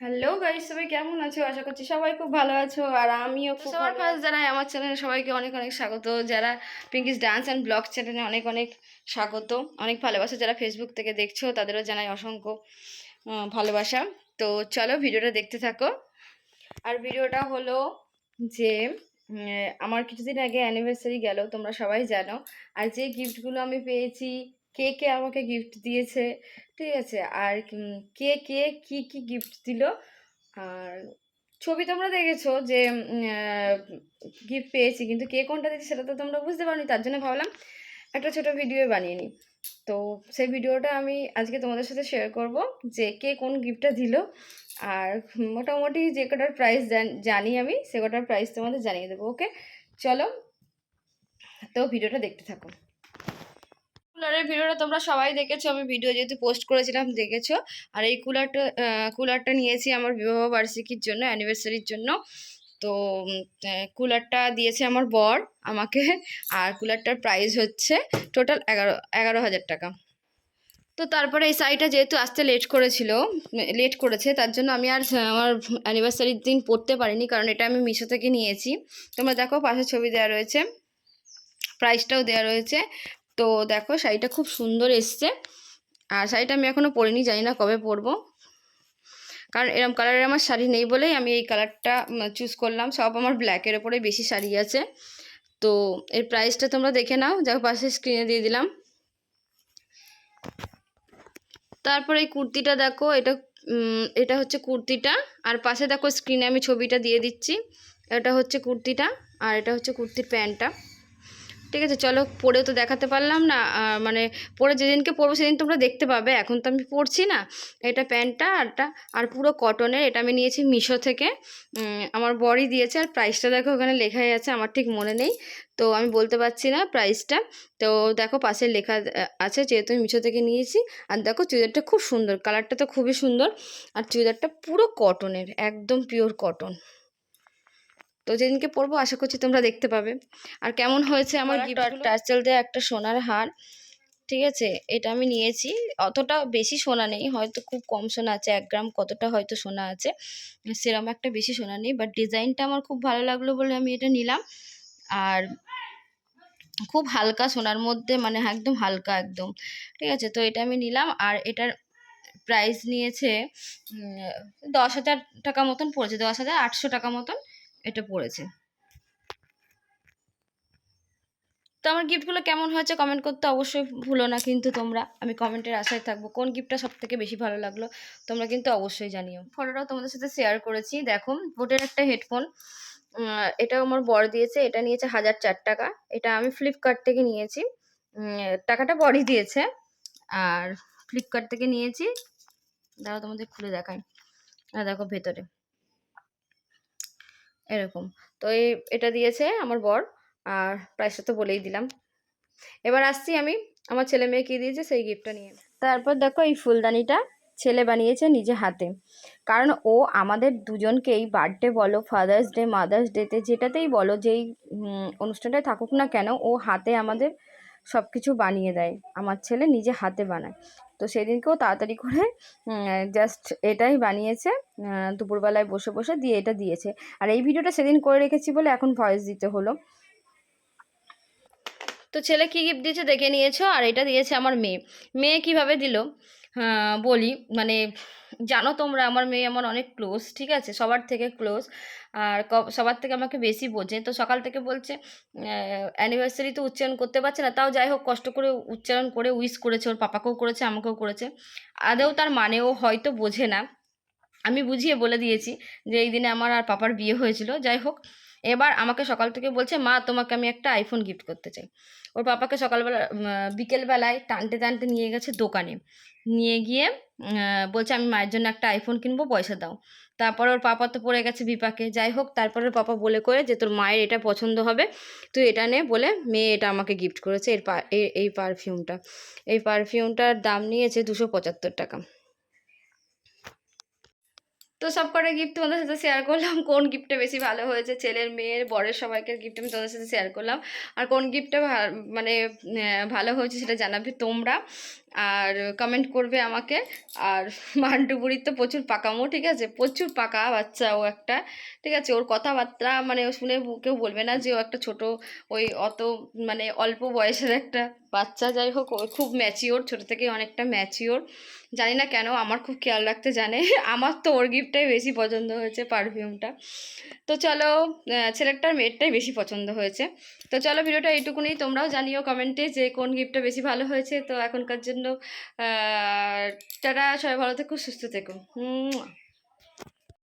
Hello guys সবাই কেমন আছো? আশা করছি সবাই খুব ভালো আছো আর আমিও খুব সবার ফার্স্ট জানাই আমার চ্যানেলে সবাইকে অনেক অনেক স্বাগত। যারা পিঙ্কিস ডান্স অ্যান্ড ব্লগ চ্যানেলে অনেক অনেক স্বাগত। অনেক ভালোবাসা যারা ফেসবুক থেকে দেখছ তাদেরও জানাই অসংখ্য ভালোবাসা। তো চলো ভিডিওটা দেখতে থাকো। আর ভিডিওটা হলো যে আমার কিছুদিন আগে অ্যানিভার্সারি গেল তোমরা সবাই জানো। আর যে গিফটগুলো আমি পেয়েছি কে কে আমাকে গিফট দিয়েছে, ঠিক আছে? আর কে কে কি কি গিফট দিল? আর ছবি তোমরা দেখেছ যে গিফট পেয়েছি, কিন্তু কে কোনটা দিয়েছে সেটা তো তোমরা বুঝতে পারোনি, তার জন্য ভাবলাম একটা ছোট ভিডিও বানিয়ে নিই। তো সেই ভিডিওটা আমি আজকে তোমাদের সাথে শেয়ার করব যে কে কোন গিফটটা দিল। আর মোটামুটি যে কটার প্রাইস জানি আমি, সে কটার প্রাইস তোমাদের জানিয়ে দেবো ওকে চলো, তো ভিডিওটা দেখতে থাকো। কুলারের ভিডিওটা তোমরা সবাই দেখেছ। আমি ভিডিও যেহেতু পোস্ট করেছিলাম, দেখেছ। আর এই কুলারটা কুলারটা নিয়েছি আমার বিবাহ বার্ষিকীর জন্য অ্যানিভার্সারির জন্য। তো কুলারটা দিয়েছে আমার বর আমাকে। আর কুলারটার প্রাইস হচ্ছে টোটাল এগারো এগারো হাজার টাকা। তো তারপরে এই শাড়িটা যেহেতু আসতে লেট করেছিল লেট করেছে, তার জন্য আমি আর আমার অ্যানিভার্সারির দিন পরতে পারিনি, কারণ এটা আমি মিশো থেকে নিয়েছি। তোমরা দেখো পাশে ছবি দেওয়া রয়েছে প্রাইসটাও দেওয়া রয়েছে। তো দেখো শাড়িটা খুব সুন্দর এসছে। আর শাড়িটা আমি এখনও পরিনি জানি না কবে পরবো। কারণ এরম কালারের আমার শাড়ি নেই বলেই আমি এই কালারটা চুজ করলাম। সব আমার ব্ল্যাকের ওপরে বেশি শাড়ি আছে। তো এর প্রাইসটা তোমরা দেখে নাও। দেখো পাশে স্ক্রিনে দিয়ে দিলাম। তারপরে এই কুর্তিটা দেখো, এটা এটা হচ্ছে কুর্তিটা। আর পাশে দেখো স্ক্রিনে আমি ছবিটা দিয়ে দিচ্ছি। এটা হচ্ছে কুর্তিটা। আর এটা হচ্ছে কুর্তির প্যান্টটা। ঠিক আছে, চলো পরেও তো দেখাতে পারলাম না মানে পরে যেদিনকে পরবো সেদিন তোমরা দেখতে পাবে, এখন তো আমি পরছি না, এটা প্যান্টটা আরটা, আর পুরো কটনের, এটা আমি নিয়েছি মিশো থেকে আমার বড়ি দিয়েছে, আর প্রাইসটা দেখো ওখানে লেখাই আছে, আমার ঠিক মনে নেই, তো আমি বলতে পারছি না প্রাইসটা তো দেখো পাশে লেখা আছে যেহেতু আমি মিশো থেকে নিয়েছি, আর দেখো চুড়িদারটা খুব সুন্দর কালারটা তো খুবই সুন্দর, আর চুড়িদারটা পুরো কটনের, একদম পিওর কটন তো যেদিনকে পরবো আশা করছি তোমরা দেখতে পাবে। আর কেমন হয়েছে আমার টার্চেল দেওয়া একটা সোনার হার ঠিক আছে? এটা আমি নিয়েছি। অতটা বেশি সোনা নেই হয়তো খুব কম সোনা আছে এক গ্রাম কতটা হয়তো সোনা আছে সেরকম একটা বেশি সোনা নেই। বাট ডিজাইনটা আমার খুব ভালো লাগল বলে আমি এটা নিলাম। আর খুব হালকা সোনার মধ্যে মানে একদম হালকা একদম ঠিক আছে? তো এটা আমি নিলাম। আর এটার প্রাইস নিয়েছে দশ হাজার টাকা মতন পড়েছে দশ হাজার আটশো টাকা মতন। এটা পড়েছে। তো আমার গিফটগুলো কেমন হয়েছে কমেন্ট করতে অবশ্যই ভুলো না কিন্তু তোমরা। আমি কমেন্টের আশায় থাকব। কোন গিফটটা সব থেকে বেশি ভালো লাগল তোমরা কিন্তু অবশ্যই জানিও। ফটোটাও তোমাদের সাথে শেয়ার করেছি। দেখো, বোটের একটা হেডফোন এটাও আমার বর দিয়েছে। এটা নিয়েছে হাজার চার টাকা। এটা আমি ফ্লিপকার্ট থেকে নিয়েছি। টাকাটা বরই দিয়েছে। আর ফ্লিপকার্ট থেকে নিয়েছি। দাঁড়াও তোমাদের খুলে দেখাই। দেখো ভেতরে। এরকম। তো এই, এটা দিয়েছে আমার বর, আর প্রাইসটা তো বলেই দিলাম। এবার আসছি আমি, আমার ছেলে মেয়ে কী দিয়েছে সেই গিফটটা নিয়ে। তারপর দেখো এই ফুলদানিটা ছেলে বানিয়েছে নিজে হাতে। কারণ ও আমাদের দুজনকেই বার্থডে বলো ফাদার্স ডে মাদার্স ডেতে যেটাতেই বলো, যেই অনুষ্ঠানটায় থাকুক না কেন, ও হাতে আমাদের সব কিছু বানিয়ে দেয়। আমার ছেলে নিজে হাতে বানায়। তো সেদিনকেও তাড়াতাড়ি করে জাস্ট এটাই বানিয়েছে দুপুরবেলায় বসে বসে দিয়ে এটা দিয়েছে। আর এই ভিডিওটা সেদিন করে রেখেছি বলে এখন ভয়েস দিতে হলো। তো ছেলে কী গিফট দিয়েছে দেখে নিয়েছো? আর এটা দিয়েছে আমার মেয়ে। মেয়ে কীভাবে দিল? বলি মানে জানো তোমরা আমার মেয়ে আমার অনেক ক্লোজ ঠিক আছে? সবার থেকে ক্লোজ আর সবার থেকে আমাকে বেশি বোঝে। তো সকাল থেকে বলছে অ্যানিভার্সারি তো উচ্চারণ করতে পারছে না, তাও যাই হোক কষ্ট করে উচ্চারণ করে উইশ করেছে, ওর পাপাকেও করেছে, আমাকেও করেছে। আদৌ তার মানেও হয়তো বোঝে না। আমি বুঝিয়ে বলে দিয়েছি যে, এই দিনে আমার আর পাপার বিয়ে হয়েছিল। যাই হোক এবার আমাকে সকাল থেকে বলছে, মা, তোমাকে আমি একটা আইফোন গিফট করতে চাই। ওর পাপাকে সকালবেলা বিকেলবেলায় টানতে টানতে নিয়ে গেছে দোকানে। নিয়ে গিয়ে বলছে, আমি মায়ের জন্য একটা আইফোন কিনবো, পয়সা দাও। তারপর ওর পাপা তো পড়ে গেছে বিপাকে। যাই হোক, তারপর ওর পাপা বলে করে যে, তোর মায়ের এটা পছন্দ হবে, তুই এটা নে, বলে মেয়ে এটা আমাকে গিফট করেছে। এর এই পারফিউমটা এই পারফিউমটার দাম নিয়েছে দুশো পঁচাত্তর টাকা। তো সব কটা গিফট তোমাদের সাথে শেয়ার করলাম। কোন গিফটটা বেশি ভালো হয়েছে? ছেলের, মেয়ের, বরের সবাইকে গিফট আমি তোমাদের সাথে শেয়ার করলাম। আর কোন গিফটটা মানে ভালো হয়েছে সেটা জানাবে তোমরা। আর কমেন্ট করবে আমাকে। আর মান্টু বুড়ির তো প্রচুর পাকামো, ঠিক আছে? প্রচুর পাকা বাচ্চা ও একটা, ঠিক আছে? ওর কথাবার্তা মানে শুনে কেউ বলবে না যে ও একটা ছোট, ওই অত মানে অল্প বয়সের একটা বাচ্চা। যাই হোক খুব ম্যাচিওর ছোটো থেকে অনেকটা ম্যাচিওর জানি না কেন, আমার খুব খেয়াল রাখতে জানে। আমার তো ওর গিফটটাই বেশি পছন্দ হয়েছে পারফিউমটা তো চলো ছেলেটার মেয়েরটাই বেশি পছন্দ হয়েছে। তো চলো ভিডিওটা এইটুকুনি, তোমরাও জানিও কমেন্টে যে কোন গিফটটা বেশি ভালো হয়েছে। তো এখনকার জন্য তারা সবাই ভালো থেকো, সুস্থ থেকো। হুম